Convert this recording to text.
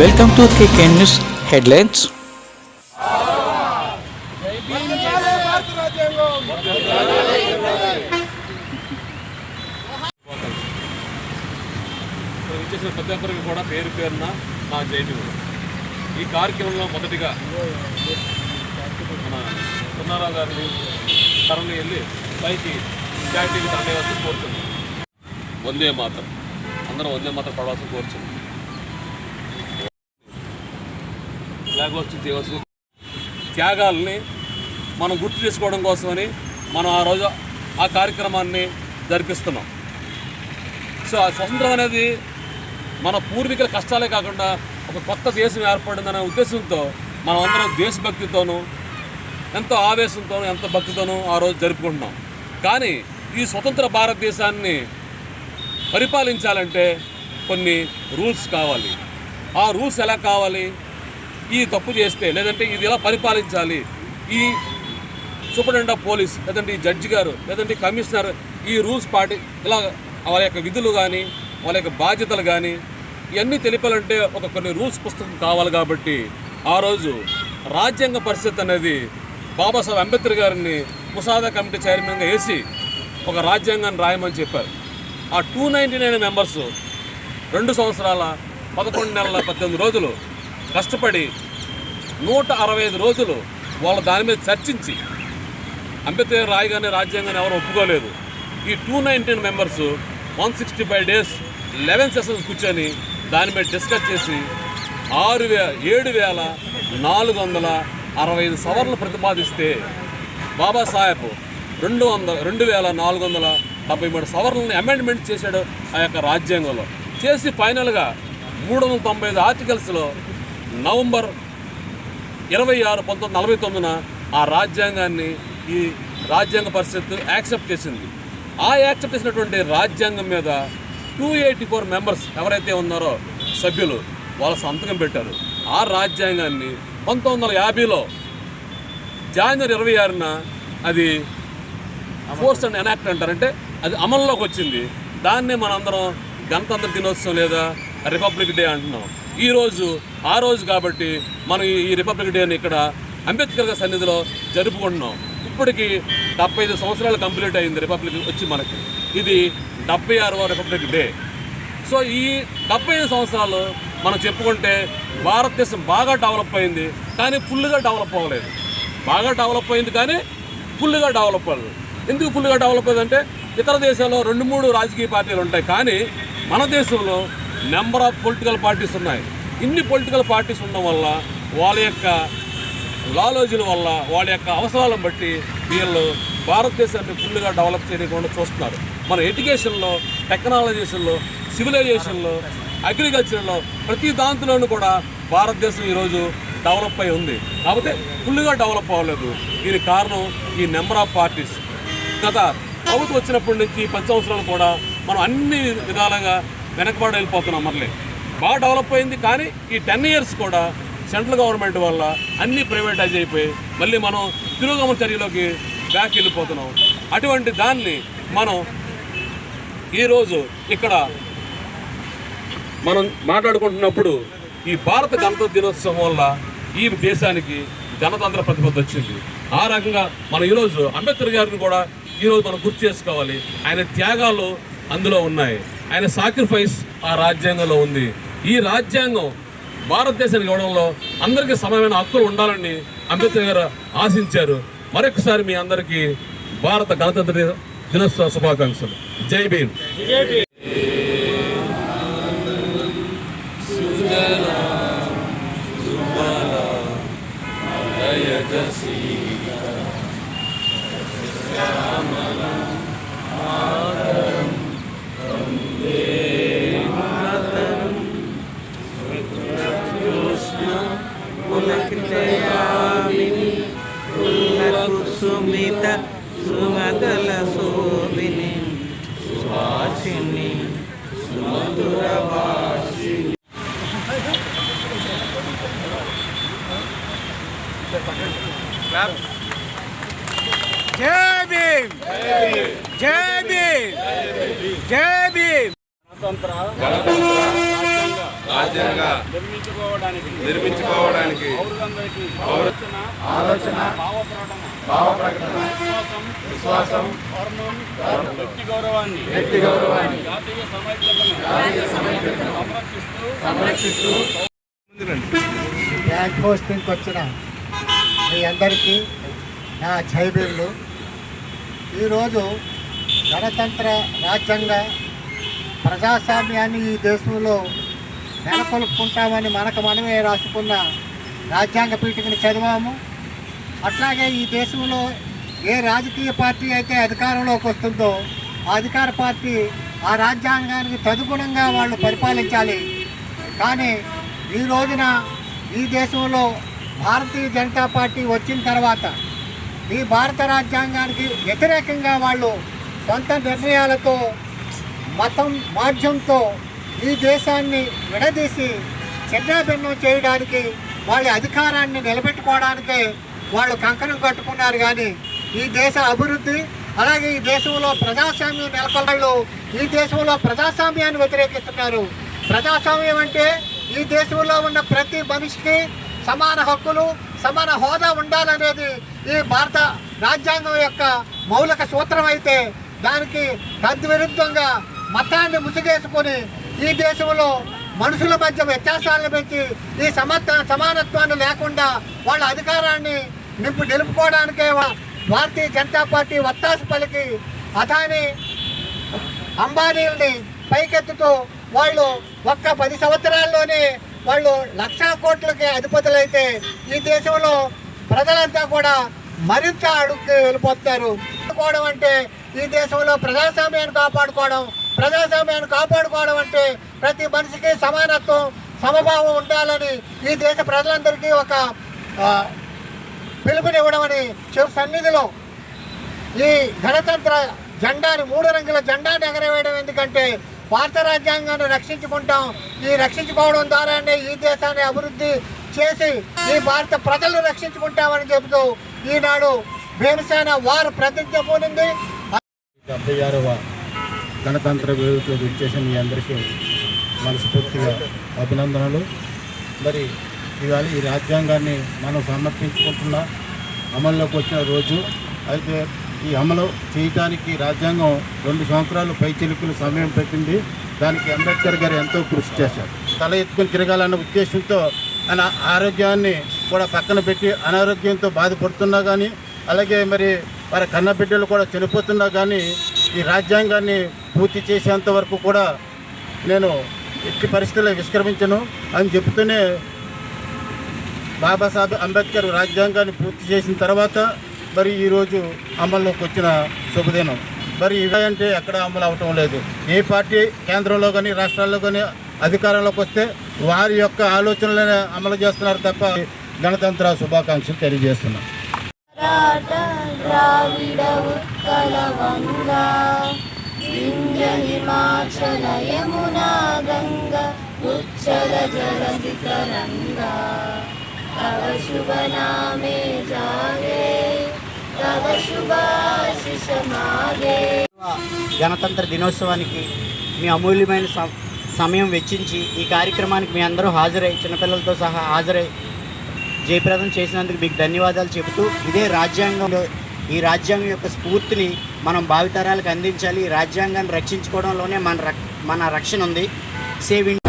Welcome to K K news headlines. ఇక్కడ విచ్చేసిన ప్రతి ఒక్కరికి కూడా పేరు పేరున నా జైలు. ఈ కార్యక్రమంలో మొదటిగా మన సున్నారావు గారిని తరలి వెళ్ళి పైకి క్యాటీకి తరలివలసి కోరుతుంది వందే మాత్రం. అందరం వందే మాత్రం పడవలసి కోరుతుంది లేకపోతే వచ్చి త్యాగాల్ని మనం గుర్తు చేసుకోవడం కోసమని మనం ఆ రోజు ఆ కార్యక్రమాన్ని జరిపిస్తున్నాం. సో ఆ స్వతంత్రం అనేది మన పూర్వీకుల కష్టాలే కాకుండా ఒక కొత్త దేశం ఏర్పడిందనే ఉద్దేశంతో మనం అందరం దేశభక్తితోనూ ఎంతో ఆవేశంతోనూ ఎంతో భక్తితోనూ ఆ రోజు జరుపుకుంటున్నాం. కానీ ఈ స్వతంత్ర భారతదేశాన్ని పరిపాలించాలంటే కొన్ని రూల్స్ కావాలి. ఆ రూల్స్ ఎలా కావాలి? ఈ తప్పు చేస్తే లేదంటే ఇది ఎలా పరిపాలించాలి? ఈ సూపరింటెండెంట్ ఆఫ్ పోలీస్ లేదంటే ఈ జడ్జి గారు లేదంటే కమిషనర్ ఈ రూల్స్ పాటి ఇలా వాళ్ళ యొక్క విధులు కానీ వాళ్ళ యొక్క బాధ్యతలు కానీ ఇవన్నీ తెలిపాలంటే ఒక కొన్ని రూల్స్ పుస్తకం కావాలి కాబట్టి ఆ రోజు రాజ్యాంగ పరిషత్ అనేది బాబాసాహెబ్ అంబేద్కర్ గారిని ముసాదా కమిటీ చైర్మన్గా వేసి ఒక రాజ్యాంగాన్ని రాయమని చెప్పారు. ఆ టూ నైంటీ నైన్ మెంబర్స్ రెండు సంవత్సరాల పదకొండు నెలల పద్దెనిమిది రోజులు కష్టపడి నూట అరవై ఐదు రోజులు వాళ్ళ దాని మీద చర్చించి అంబేద్కర్ రాయగానే రాజ్యాంగాన్ని ఎవరు ఒప్పుకోలేదు. ఈ two nineteen members one sixty five days eleven sessions కూర్చొని దాని మీద డిస్కస్ చేసి ఆరు వే ఏడు వేల నాలుగు వందల అరవై ఐదు సవర్లు ప్రతిపాదిస్తే బాబాసాహెబ్ రెండు వందల రెండు వేల నాలుగు వందల డెబ్బై మూడు సవర్లని అమెండ్మెంట్ చేశాడు ఆ యొక్క రాజ్యాంగంలో. చేసి ఫైనల్గా మూడు వందల తొంభై ఐదు ఆర్టికల్స్లో నవంబర్ ఇరవై ఆరు పంతొమ్మిది నలభై తొమ్మిదిన ఆ రాజ్యాంగాన్ని ఈ రాజ్యాంగ పరిషత్ యాక్సెప్ట్ చేసింది. ఆ యాక్సెప్ట్ చేసినటువంటి రాజ్యాంగం మీద టూ ఎయిటీ ఫోర్ మెంబర్స్ ఎవరైతే ఉన్నారో సభ్యులు వాళ్ళ సంతకం పెట్టారు. ఆ రాజ్యాంగాన్ని పంతొమ్మిది వందల యాభైలో జనవరి ఇరవై ఆరున అది ఫోర్స్ అండ్ ఎనాక్ట్ అంటారంటే అది అమల్లోకి వచ్చింది. దాన్నే మనందరం గణతంత్ర దినోత్సవం లేదా రిపబ్లిక్ డే అంటున్నాం. ఈరోజు ఆ రోజు కాబట్టి మనం ఈ- రిపబ్లిక్ డేని ఇక్కడ అంబేద్కర్ గారి సన్నిధిలో జరుపుకుంటున్నాం. ఇప్పటికీ డెబ్బై ఐదు సంవత్సరాలు కంప్లీట్ అయింది రిపబ్లిక్ వచ్చి మనకి. ఇది డెబ్బై ఆరవ రిపబ్లిక్ డే సో ఈ డెబ్బై ఐదు సంవత్సరాలు మనం చెప్పుకుంటే భారతదేశం బాగా డెవలప్ అయింది కానీ ఫుల్గా డెవలప్ అవ్వలేదు. బాగా డెవలప్ అయింది కానీ ఫుల్గా డెవలప్ అవ్వలేదు. ఎందుకు ఫుల్గా డెవలప్ అయిందంటే ఇతర దేశాల్లో రెండు మూడు రాజకీయ పార్టీలు ఉంటాయి కానీ మన దేశంలో నెంబర్ ఆఫ్ పొలిటికల్ పార్టీస్ ఉన్నాయి. ఇన్ని పొలిటికల్ పార్టీస్ ఉండడం వల్ల వాళ్ళ యొక్క లాలోజీల వల్ల వాళ్ళ యొక్క అవసరాలను బట్టి వీళ్ళు భారతదేశాన్ని ఫుల్గా డెవలప్ చేయకుండా చూస్తున్నారు. మన ఎడ్యుకేషన్లో టెక్నాలజీస్లో సివిలైజేషన్లో అగ్రికల్చర్లో ప్రతి దాంట్లోనూ కూడా భారతదేశం ఈరోజు డెవలప్ అయి ఉంది. కాకపోతే ఫుల్గా డెవలప్ అవ్వలేదు. దీనికి కారణం ఈ నెంబర్ ఆఫ్ పార్టీస్. గత ప్రభుత్వం వచ్చినప్పటి నుంచి ఈ పది సంవత్సరాలు కూడా మనం అన్ని విధాలుగా వెనకబడి వెళ్ళిపోతున్నాం మళ్ళీ. బాగా డెవలప్ అయింది కానీ ఈ టెన్ ఇయర్స్ కూడా సెంట్రల్ గవర్నమెంట్ వల్ల అన్నీ ప్రైవేటైజ్ అయిపోయి మళ్ళీ మనం తిరోగమన చర్యలోకి బ్యాక్ వెళ్ళిపోతున్నాం. అటువంటి దాన్ని మనం ఈరోజు ఇక్కడ మనం మాట్లాడుకుంటున్నప్పుడు ఈ భారత గణతంత్ర దినోత్సవం వల్ల ఈ దేశానికి గణతంత్ర ప్రతిపత్తి వచ్చింది. ఆ రకంగా మనం ఈరోజు అంబేద్కర్ గారిని కూడా ఈరోజు మనం గుర్తు చేసుకోవాలి. ఆయన త్యాగాలు అందులో ఉన్నాయి. ఆయన సాక్రిఫైస్ ఆ రాజ్యాంగంలో ఉంది. ఈ రాజ్యాంగం భారతదేశానికి ఇవ్వడంలో అందరికీ సమానమైన హక్కులు ఉండాలని అంబేద్కర్ గారు ఆశించారు. మరొకసారి మీ అందరికీ భారత గణతంత్ర దినోత్సవ శుభాకాంక్షలు. జై భీమ్. Yeah. జై భీమ్. జై భీమ్. జై భీమ్. గణతంత్ర రాజ్యాంగ రాజ్యంగా నిర్మించుకోవడానికి నిర్మించుకోవడానికి పౌరులందరికీ ఆలోచన భావ ప్రకటన విశ్వాసం వ్యక్తి గౌరవాన్ని వ్యక్తి గౌరవాన్ని జాతీయ సమైక్యతను సంరక్షిస్తూ సంరక్షిస్తూ బ్యాంక్ పోస్టింగ్కి వచ్చిన మీ అందరికీ నా జైబీళ్ళు ఈరోజు గణతంత్ర రాజ్యాంగ ప్రజాస్వామ్యాన్ని ఈ దేశంలో నెలకొల్పుకుంటామని మనకు మనమే రాసుకున్న రాజ్యాంగ పీఠికని చదివాము. అట్లాగే ఈ దేశంలో ఏ రాజకీయ పార్టీ అయితే అధికారంలోకి వస్తుందో ఆ అధికార పార్టీ ఆ రాజ్యాంగానికి తదుగుణంగా వాళ్ళు పరిపాలించాలి. కానీ ఈ రోజున ఈ దేశంలో భారతీయ జనతా పార్టీ వచ్చిన తర్వాత ఈ భారత రాజ్యాంగానికి వ్యతిరేకంగా వాళ్ళు సొంత నిర్ణయాలతో మతం మాధ్యంతో ఈ దేశాన్ని విడదీసి చిన్నాభిన్నం చేయడానికి వాళ్ళ అధికారాన్ని నిలబెట్టుకోవడానికే వాళ్ళు కంకణం కట్టుకున్నారు. కానీ ఈ దేశ అభివృద్ధి అలాగే ఈ దేశంలో ప్రజాస్వామ్యం నెలకొల్లు ఈ దేశంలో ప్రజాస్వామ్యాన్ని వ్యతిరేకిస్తున్నారు. ప్రజాస్వామ్యం అంటే ఈ దేశంలో ఉన్న ప్రతి మనిషికి సమాన హక్కులు సమాన హోదా ఉండాలనేది ఈ భారత రాజ్యాంగం యొక్క మౌలిక సూత్రం అయితే దానికి తద్విరుద్ధంగా మతాన్ని ముసుగేసుకొని ఈ దేశంలో మనుషుల మధ్య వ్యత్యాసాలను పెంచి ఈ సమర్థ సమానత్వాన్ని లేకుండా వాళ్ళ అధికారాన్ని నింపు నిలుపుకోవడానికే వా- భారతీయ జనతా పార్టీ వత్తాసు పలికి అదాని అంబానీల్ని పైకెత్తుతూ వాళ్ళు ఒక్క పది సంవత్సరాల్లోనే వాళ్ళు లక్షల కోట్లకి అధిపతులైతే ఈ దేశంలో ప్రజలంతా కూడా మరింత అడుగుకి వెళ్ళిపోతున్నారు కాపాడుకోవడం అంటే ఈ దేశంలో ప్రజాస్వామ్యాన్ని కాపాడుకోవడం ప్రజాస్వామ్యాన్ని కాపాడుకోవడం అంటే ప్రతి మనిషికి సమానత్వం సమభావం ఉండాలని ఈ దేశ ప్రజలందరికీ ఒక ఆ, పిలుపునివ్వడమని చెవు సన్నిధిలో ఈ గణతంత్ర జెండాని మూడు రంగుల జెండాని ఎగరవేయడం ఎందుకంటే భారత రాజ్యాంగాన్ని రక్షించుకుంటాం. ఈ రక్షించుకోవడం ద్వారానే ఈ దేశాన్ని అభివృద్ధి చేసి ఈ భారత ప్రజలను రక్షించుకుంటామని చెబుతూ ఈనాడు భీమసేన వారు ప్రతిజ్ఞ పూనింది. డెబ్బై ఆరవ గణతంత్ర వేదికలో విచ్చేసిన మీ అందరికీ మనస్ఫూర్తిగా అభినందనలు. మరి ఇవాళ ఈ రాజ్యాంగాన్ని మనం సమర్పించుకుంటున్న అమల్లోకి వచ్చిన రోజు. అయితే ఈ అమలు చేయటానికి రాజ్యాంగం రెండు సంవత్సరాలు పై చిలుకులు సమయం పెట్టింది. దానికి అంబేద్కర్ గారు ఎంతో కృషి చేశారు. తల ఎత్తుకుని తిరగాలన్న ఉద్దేశంతో ఆయన ఆరోగ్యాన్ని కూడా పక్కన పెట్టి అనారోగ్యంతో బాధపడుతున్నా కానీ అలాగే మరి వారి కన్న బిడ్డలు కూడా చనిపోతున్నా కానీ ఈ రాజ్యాంగాన్ని పూర్తి చేసేంత వరకు కూడా నేను ఎట్టి పరిస్థితుల్లో విష్క్రమించను అని చెబుతూనే బాబాసాహెబ్ అంబేద్కర్ రాజ్యాంగాన్ని పూర్తి చేసిన తర్వాత మరి ఈరోజు అమల్లోకి వచ్చిన శుభదినం. మరి ఇవే అంటే ఎక్కడ అమలు అవటం లేదు. ఏ పార్టీ కేంద్రంలో కానీ రాష్ట్రాల్లో కానీ అధికారంలోకి వస్తే వారి యొక్క ఆలోచనలనే అమలు చేస్తున్నారు తప్ప గణతంత్ర శుభాకాంక్షలు తెలియజేస్తున్నాను రాట జాగే. గణతంత్ర దినోత్సవానికి మీ అమూల్యమైన సమ- సమయం వెచ్చించి ఈ కార్యక్రమానికి మీ అందరూ హాజరై చిన్నపిల్లలతో సహా హాజరై జయప్రదం చేసినందుకు మీకు ధన్యవాదాలు చెబుతూ ఇదే రాజ్యాంగంలో ఈ రాజ్యాంగం యొక్క స్ఫూర్తిని మనం భావితరాలకు అందించాలి. ఈ రాజ్యాంగాన్ని రక్షించుకోవడంలోనే మన రక్ మన రక్షణ ఉంది. సేవ్